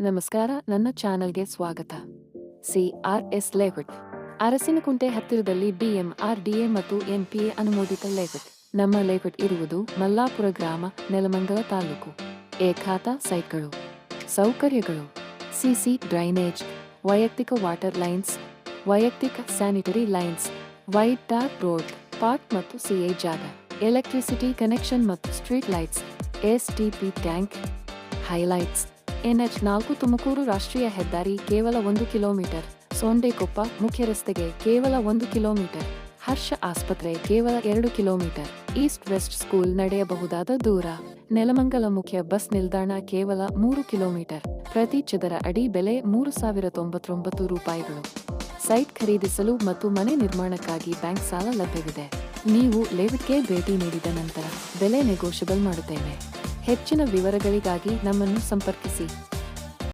ನಮಸ್ಕಾರ, ನನ್ನ ಚಾನಲ್ಗೆ ಸ್ವಾಗತ. C R S layout. Arasinakunte ಹತ್ತಿರದಲ್ಲಿ ಡಿಎಂಆರ್ಡಿಎ ಮತ್ತು ಎಂಪಿಎ ಅನುಮೋದಿತ ಲೇಔಟ್. ನಮ್ಮ ಲೇಔಟ್ ಇರುವುದು ಮಲ್ಲಾಪುರ ಗ್ರಾಮ, ನೆಲಮಂಗಲ ತಾಲೂಕು. ಏಖಾತ ಸೈಟ್ಗಳು. ಸೌಕರ್ಯಗಳು. CC drainage. ವೈಯಕ್ತಿಕ ವಾಟರ್ ಲೈನ್ಸ್. ವೈಯಕ್ತಿಕ sanitary lines. White tar road. Park ಮತ್ತು ಸಿಎ ಜಾಗ. ಎಲೆಕ್ಟ್ರಿಸಿಟಿ ಕನೆಕ್ಷನ್ ಮತ್ತು street lights. S TP tank. Highlights. NH ನಾಲ್ಕು ತುಮಕೂರು ರಾಷ್ಟ್ರೀಯ ಹೆದ್ದಾರಿ ಕೇವಲ ಒಂದು ಕಿಲೋಮೀಟರ್, ಸೋಂಡೆಕೊಪ್ಪ ಮುಖ್ಯ ರಸ್ತೆಗೆ ಕೇವಲ ಒಂದು ಕಿಲೋಮೀಟರ್, ಹರ್ಷ ಆಸ್ಪತ್ರೆ ಕೇವಲ ಎರಡು ಕಿಲೋಮೀಟರ್, ಈಸ್ಟ್ ವೆಸ್ಟ್ ಸ್ಕೂಲ್ ನಡೆಯಬಹುದಾದ ದೂರ, ನೆಲಮಂಗಲ ಮುಖ್ಯ ಬಸ್ ನಿಲ್ದಾಣ ಕೇವಲ ಮೂರು ಕಿಲೋಮೀಟರ್, ಪ್ರತಿ ಚದರ ಅಡಿ ಬೆಲೆ ಮೂರು ಸಾವಿರ ತೊಂಬತ್ತೊಂಬತ್ತು ರೂಪಾಯಿಗಳು. ಸೈಟ್ ಖರೀದಿಸಲು ಮತ್ತು ಮನೆ ನಿರ್ಮಾಣಕ್ಕಾಗಿ ಬ್ಯಾಂಕ್ ಸಾಲ ಲಭ್ಯವಿದೆ. ನೀವು ಲೇಔಟ್ಗೆ ಭೇಟಿ ನೀಡಿದ ನಂತರ ಬೆಲೆ ನೆಗೋಷಿಯಬಲ್ ಮಾಡುತ್ತೇವೆ. ಹೆಚ್ಚಿನ ವಿವರಗಳಿಗಾಗಿ ನಮ್ಮನ್ನು ಸಂಪರ್ಕಿಸಿ.